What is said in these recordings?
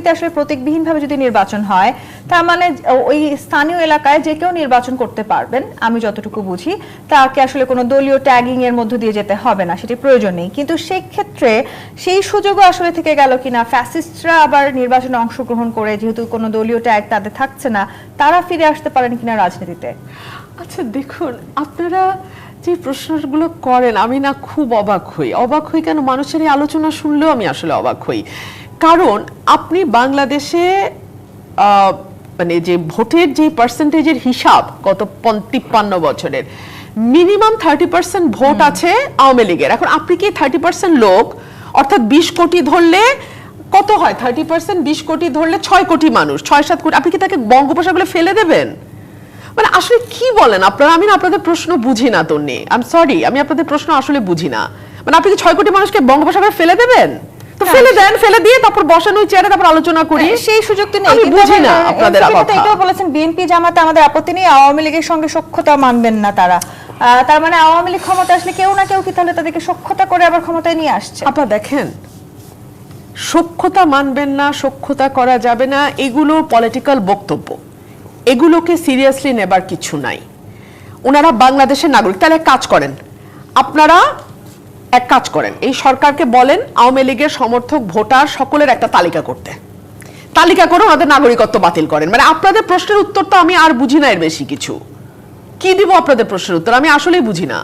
রাজনীতিতে আসলে প্রতীকবিহীনভাবে যদি নির্বাচন হয়, তার মানে ওই স্থানীয় এলাকায় যে কেউ নির্বাচন করতে পারবেন, আমি যতটুকু বুঝি, তাকে আসলে কোনো দলীয় ট্যাগিং এর মধ্য দিয়ে যেতে হবে না, সেটি প্রয়োজন নেই। কিন্তু সেই ক্ষেত্রে সেই সুযোগও আসলে থেকে গেল কিনা ফ্যাসিস্টরা আবার নির্বাচনে অংশগ্রহণ করে, যেহেতু কোনো দলীয় ট্যাগ তাদের থাকছে না, তারা ফিরে আসতে পারেন কিনা রাজনীতিতে? আচ্ছা দেখুন, আপনারা যে প্রশ্নগুলো করেন, আমি না খুব অবাক হই। অবাক হই কেন? মানুষের এই আলোচনা শুনলেও আমি আসলে অবাক হই। কারণ আপনি বাংলাদেশে মানে যে ভোটের যে পার্সেন্টেজের হিসাব গত পন- তিপ্পান্ন বছরের মিনিমাম থার্টি পার্সেন্ট ভোট আছে আওয়ামী লীগের। এখন আপনি কি থার্টি পার্সেন্ট লোক অর্থাৎ বিশ কোটি ধরলে কত হয়? থার্টি পার্সেন্ট বিশ কোটি ধরলে ছয় কোটি মানুষ ছয় সাত কোটি আপনি কি তাকে বঙ্গোপসাগরে ফেলে দেবেন? মানে আসলে কি বলেন আপনারা? আমি না আপনাদের প্রশ্ন বুঝি না তন্নি। আই এম সরি আমি আপনাদের প্রশ্ন আসলে বুঝি না। মানে আপনি কি ছয় কোটি মানুষকে বঙ্গোপসাগরে ফেলে দেবেন? ফেলে দেন ফেলে দিয়ে তারপর চেয়ারে তারপর আলোচনা করি। হ্যাঁ, সেই সুযোগ তো নেই। আমি বুঝি না আপনাদের কথা এটাও বলেছেন বিএনপি জামাতে আমাদের আপত্তি নেই আওয়ামী লীগের সঙ্গে সখ্যতা মানবেন না তারা। তার মানে আওয়ামী লীগ ক্ষমতা আসলে কেউ না কেউ কি তাহলে তাদেরকে সখ্যতা করে আবার ক্ষমতায় নিয়ে আসছে? দেখেন সক্ষতা মানবেন না সক্ষতা করা যাবে না এগুলো পলিটিক্যাল বক্তব্য। এগুলোকে সিরিয়াসলি নেবার কিছু নাই। ওনারা বাংলাদেশের নাগরিক তাহলে কাজ করেন। আপনারা এক কাজ করেন। এই সরকারকে বলেন আওয়ামী লীগের সমর্থক ভোটার সকলের একটা তালিকা করতে। তালিকা করে ওনাদের নাগরিকত্ব বাতিল করেন। মানে আপনাদের প্রশ্নের উত্তর তো আমি আর বুঝি না এর বেশি কিছু। কি দিব আপনাদের প্রশ্নের উত্তর? আমি আসলেই বুঝি না।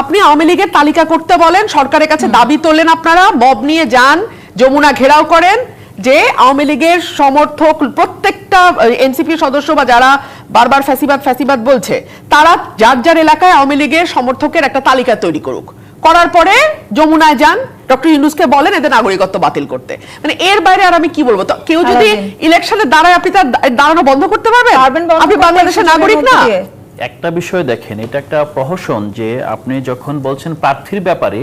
আপনি আওয়ামী লীগের তালিকা করতে বলেন সরকারের কাছে দাবি তোলেন আপনারা মব নিয়ে যান যমুনা ঘেরাও করেন যে আওয়ামী লীগের সমর্থক প্রত্যেকটা এনসিপি সদস্য বা যারা বারবার ফ্যাসিবাদ ফ্যাসিবাদ বলছে তারা যার যার এলাকায় আওয়ামী লীগের সমর্থকের একটা তালিকা তৈরি করুক। করার পরে যমুনায় যান ডক্টর ইউনুসকে বলেন এদের নাগরিকত্ব বাতিল করতে। মানে এর বাইরে আর আমি কি বলব? তো কেউ যদি ইলেকশনে দাঁড়ায় আপনি তার দাঁড়ানো বন্ধ করতে পারবেন? আপনি বাংলাদেশের নাগরিক না? একটা বিষয় দেখেন এটা একটা প্রহসন যে আপনি যখন বলছেন প্রার্থীর ব্যাপারে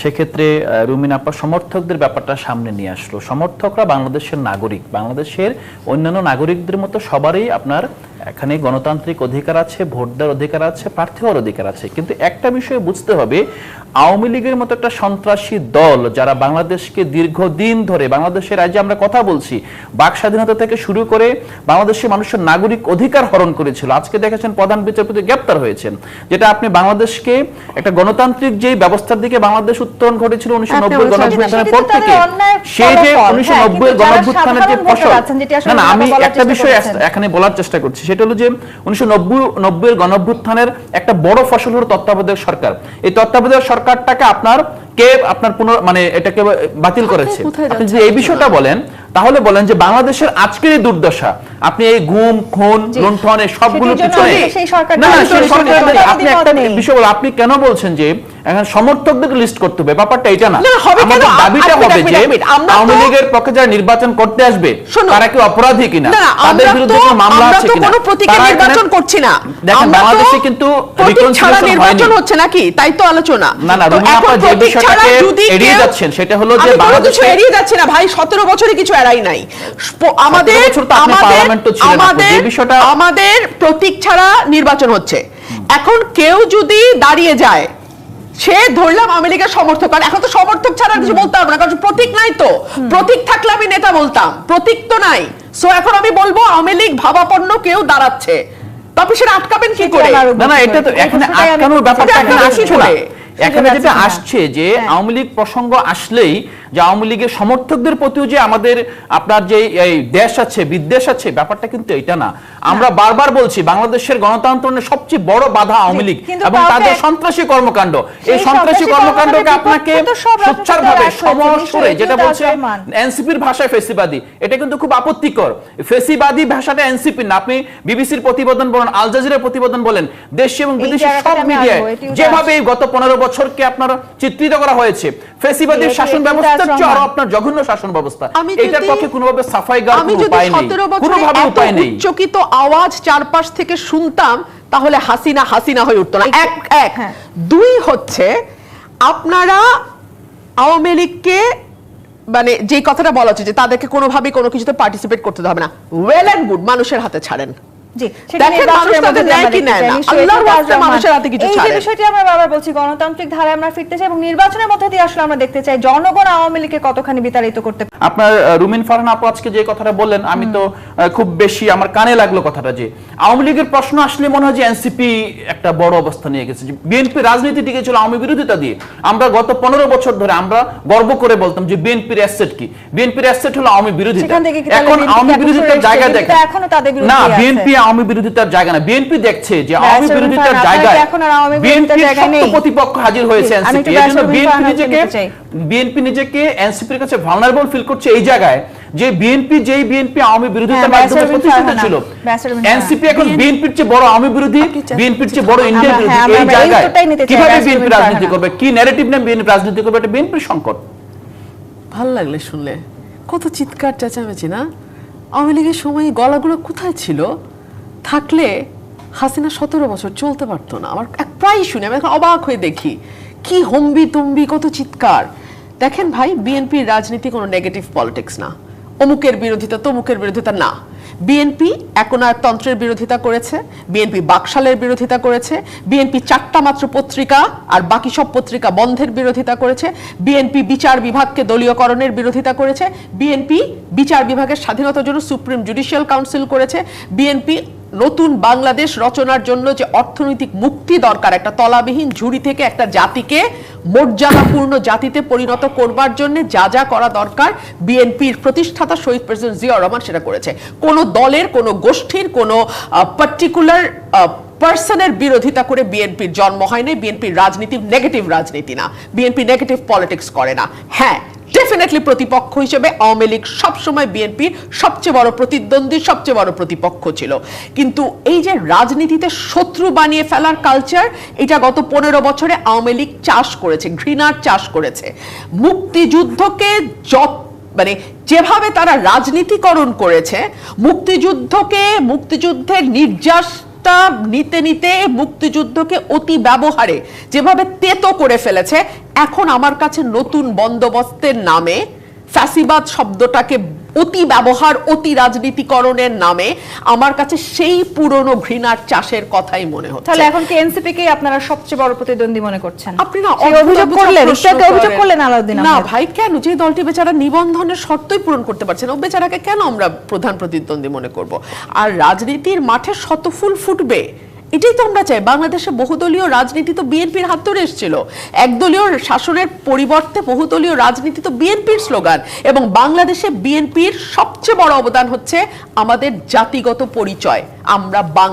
সেক্ষেত্রে রুমিন আপা সমর্থকদের ব্যাপারটা সামনে নিয়ে আসলো। সমর্থকরা বাংলাদেশের নাগরিক। বাংলাদেশের অন্যান্য নাগরিকদের মতো সবারই আপনার এখানে গণতান্ত্রিক অধিকার আছে ভোট দেওয়ার অধিকার আছে প্রার্থী হওয়ার অধিকার আছে। কিন্তু একটা বিষয় বুঝতে হবে আওয়ামী লীগের মতো একটা সন্ত্রাসী দল যারা বাংলাদেশকে দীর্ঘদিন ধরে বাংলাদেশের রাজ্যে আমরা কথা বলছি বাক স্বাধীনতা থেকে শুরু করে বাংলাদেশের মানুষের নাগরিক অধিকার হরণ করেছিল। আজকে দেখেছেন প্রধান বিচারপতি গ্রেপ্তার হয়েছেন। যেটা আপনি বাংলাদেশকে একটা গণতান্ত্রিক যে ব্যবস্থার দিকে বাংলাদেশ উত্তরণ ঘটেছিল উনিশশো নব্বই গণঅভ্যুত্থানের পর থেকে সেই যে উনিশশো হ্যাঁ, নব্বই কিন্তু গণঅভ্যুত্থানের যে ফসল না আমি একটা বিষয় এখানে বলার চেষ্টা করছি সেটা হলো যে উনিশশো নব্বই নব্বইয়ের গণঅভ্যুত্থানের একটা বড় ফসল হলো তত্ত্বাবধায়ক সরকার। এই তত্ত্বাবধায়ক সরকারটাকে আপনার কে আপনার পুনর মানে এটাকে বাতিল করেছে? আপনি যদি এই বিষয়টা বলেন তাহলে বলেন যে বাংলাদেশের আজকের এই দুর্দশা আপনি এই গুম খুন। লুণ্ঠন এই সবগুলো পিছনে না না সেই সরকার আপনি একটা বিষয় বল আপনি কেন বলছেন যে এখন সমর্থকদের লিস্ট করতে হবে ব্যাপারটা এটা না? আমাদের দাবিটা হবে যে আওয়ামী লীগের পক্ষে যারা নির্বাচন করতে আসবে। তারা কি অপরাধী কিনা? তাদের বিরুদ্ধে কোনো মামলা আছে কিনা? কোনো এখানে- নির্বাচন করছি না। দেখেন বাংলাদেশে কিন্তু প্রতীক ছাড়া নির্বাচন হচ্ছে নাকি? তাই তো আলোচনা। না, না, রুমি আপা যে বিষয়টাকে এড়িয়ে যাচ্ছেন, সেটা হলো যে বাংলাদেশে- এড়িয়ে যাচ্ছে না ভাই সতেরো বছরে কিছু এড়াই নাই। আমাদের আমাদের বিষয়টা- আমাদের প্রতীক ছাড়া নির্বাচন হচ্ছে। এখন কেউ যদি দাঁড়িয়ে যায় সে ধরলাম আমেরিকার সমর্থক। কারণ এখন তো সমর্থক ছাড়া কিছু বলতে পারব না কারণ প্রতীক নাই তো। প্রতীক থাকলে আমি নেতা বলতাম প্রতীক তো নাই। সো এখন আমি বলব আওয়ামী লীগ ভাবাপন্ন কেউ দাঁড়াচ্ছে। তারপর সেটা আটকাবেন কি করে? না না এটা তো এখন আটকানোর ব্যাপারটা এখানে আসছে না। এখানে যেটা আসছে যে হ্যাঁ। আওয়ামী লীগ প্রসঙ্গ আসলেই যে আওয়ামী লীগের সমর্থকদের প্রতিও যে আমাদের আপনার যে এই দেশ আছে বিদ্বেষ আছে ব্যাপারটা কিন্তু এটা না। আমরা বারবার বলছি বাংলাদেশের গণতন্ত্রের সবচেয়ে বড় বাধা আওয়ামী লীগ এবং তাদের সন্ত্রাসী কর্মকাণ্ড। এই সন্ত্রাসী কর্মকাণ্ডকে আপনাকে সোচ্চারভাবে সমসরে যেটা বলছে এনসিপির ভাষায় ফেসিবাদী। এটা কিন্তু খুব আপত্তিকর। ফেসিবাদী ভাষাটা এনসিপি না। আপনি বিবিসির প্রতিবেদন বলেন আল জাজিরার প্রতিবেদন বলেন দেশি এবং বিদেশি সব মিডিয়ায় যেভাবে এই গত পনেরো বছরকে আপনার চিত্রিত করা হয়েছে ফেসিবাদীর এটি- শাসন আরও সমান। আপনার জঘন্য শাসন ব্যবস্থা। এটার পক্ষে কোনোভাবে সাফাই গাওয়ার কোনো উপায় নেই। কোনোভাবে উপায় নেই। উচ্চকিত আওয়াজ চারপাশ থেকে শুনতাম তাহলে হাসিনা হাসিনা হয়ে উঠতো না। এক এক। হ্যাঁ। দুই হচ্ছে আপনারা আওয়ামী লীগকে মানে যে কথাটা বলা হচ্ছে যে তাদেরকে কোনোভাবে কোনো কিছুতে পার্টিসিপেট করতে হবে না। ওয়েল অ্যান্ড গুড মানুষের হাতে ছাড়েন। জি, সেটা দেখেন নির্বাচনের মানুষ মধ্যে তাদের দিয়ে নেয় আমরা কি দেখতে নেয় চাই। না? নিশ্চয়ই আল্লাহর এটা ওয়াস্তে তার মানুষের হাতে কিছু এই যে ছাড়েন। বিষয়টি আমরা বারবার বলছি গণতান্ত্রিক ধারায় আমরা ফিরতে চাই এবং নির্বাচনের মধ্যে দিয়ে আসলে আমরা দেখতে চাই জনগণ আওয়ামী লীগকে কতখানি বিতাড়িত করতে আপনার রুমিন ফারহান আপু আজকে যে কথাটা বললেন আমি তো খুব বেশি আমার কানে লাগল কথাটা যে আওয়ামী লীগের প্রশ্ন আসলে মনে হয় যে এনসিপি একটা বড় অবস্থা নিয়ে গেছে। বিএনপি রাজনীতি টিকে ছিল আওয়ামী বিরোধিতা দিয়ে। আমরা গত পনেরো বছর ধরে আমরা গর্ব করে বলতাম যে বিএনপির অ্যাসেট কি? বিএনপির অ্যাসেট হলো আওয়ামী বিরোধিতা। এখন আওয়ামী এখন বিরোধিতার জায়গা তাদের না বিএনপি আওয়ামী বিরোধিতার জায়গা না বিএনপি দেখছে যে আওয়ামী বিরোধিতার জায়গায় এখন আর আওয়ামী বিরোধিতার বিএনপির নেই? প্রতিপক্ষ হাজির হয়েছে এনসিপি এর জন্য বিএনপি নিজেকে বিএনপি নিজেকে এনসিপির কাছে ভালনারেবল ফিল করছে এই জায়গায় যে বিএনপি যেই বিএনপি আওয়ামী বিরোধিতার হ্যাঁ, মাধ্যমে প্রতিষ্ঠিত ছিল। এনসিপি এখন বিএনপির চেয়ে বড় আওয়ামী বিরোধী বিএনপির চেয়ে বড় ইন্ডিয়া বিরোধী হ্যাঁ, এই জায়গায় কীভাবে বিএনপি রাজনীতি করবে কি ন্যারেটিভ নিয়ে বিএনপি রাজনীতি করবে এটা বিএনপির সংকট ভালো লাগলে শুনলে কত চিৎকার চেঁচামেচি না আওয়ামী লীগের সময় গলাগুলো কোথায় ছিল থাকলে হাসিনা সতেরো বছর চলতে পারতো না। আমার এক প্রায় শুনি আমি এখন অবাক হয়ে দেখি। কি হম্বি তুম্বি কত চিৎকার। দেখেন ভাই, বিএনপির রাজনীতি কোনো নেগেটিভ পলিটিক্স না। অমুকের বিরোধিতা তমুকের বিরোধিতা না। বিএনপি একনায়কতন্ত্রের বিরোধিতা করেছে, বিএনপি বাকশালের বিরোধিতা করেছে, বিএনপি চারটা মাত্র পত্রিকা আর বাকি সব পত্রিকা বন্ধের বিরোধিতা করেছে, বিএনপি বিচার বিভাগকে দলীয়করণের বিরোধিতা করেছে, বিএনপি বিচার বিভাগের স্বাধীনতার জন্য সুপ্রিম জুডিশিয়াল কাউন্সিল করেছে, বিএনপি নতুন বাংলাদেশ রচনার জন্য যে অর্থনৈতিক মুক্তি দরকার, একটা তলাবিহীন ঝুড়ি থেকে একটা জাতিকে মর্যাদাপূর্ণ জাতিতে পরিণত করবার জন্য যা যা করা দরকার, বিএনপির প্রতিষ্ঠাতা শহীদ প্রেসিডেন্ট জিয়া রহমান সেটা করেছে। কোনো দলের, কোনো গোষ্ঠীর, কোনো পার্টিকুলার পার্সনের বিরোধিতা করে বিএনপির জন্ম হয়নি বিএনপির রাজনীতি নেগেটিভ রাজনীতি না। বিএনপি নেগেটিভ পলিটিক্স করে না। হ্যাঁ ডেফিনেটলি প্রতিপক্ষ হিসেবে আওয়ামী লীগ সবসময় বিএনপির সবচেয়ে বড় প্রতিদ্বন্দ্বী, সবচেয়ে বড় প্রতিপক্ষ ছিল। কিন্তু এই যে রাজনীতিতে শত্রু বানিয়ে ফেলার কালচার এটা গত পনেরো বছরে আওয়ামী লীগ চাষ করেছে, ঘৃণার চাষ করেছে। মুক্তিযুদ্ধকে যত মানে যেভাবে তারা রাজনীতিকরণ করেছে, মুক্তিযুদ্ধকে মুক্তিযুদ্ধের নির্যাসটা নিতে নিতে মুক্তিযুদ্ধকে অতি ব্যবহারে যেভাবে তেতো করে ফেলেছে, এখন আমার কাছে নতুন বন্দোবস্তের নামে ফ্যাসিবাদ শব্দটাকে অতি ব্যবহার অতি রাজনীতিকরণের নামে আমার কাছে সেই পুরনো ঘৃণার চাষের কথাই মনে হচ্ছে। তাহলে এখন কি এনসিপি কে আপনারা সবচেয়ে বড় প্রতিদ্বন্দ্বী মনে করছেন? আপনি না অভিযোগ করলেন অভিযোগ করলেন আলাউদ্দিন না ভাই কেন? যে দলটি বেচারা নিবন্ধনের শর্তই পূরণ করতে পারছে না ও বেচারাকে কেন আমরা প্রধান প্রতিদ্বন্দ্বী মনে করব? আর রাজনীতির মাঠে শত ফুল ফুটবে এটাই তো আমরা চাই। বাংলাদেশে বহুদলীয় রাজনীতি তো বিএনপির হাত ধরে এসেছিল। একদলীয় শাসনের পরিবর্তে বহুদলীয় রাজনীতি তো বিএনপির স্লোগান এবং বাংলাদেশে বিএনপির সবচেয়ে বড় অবদান হচ্ছে আমাদের জাতিগত পরিচয়। আমরা বাংলা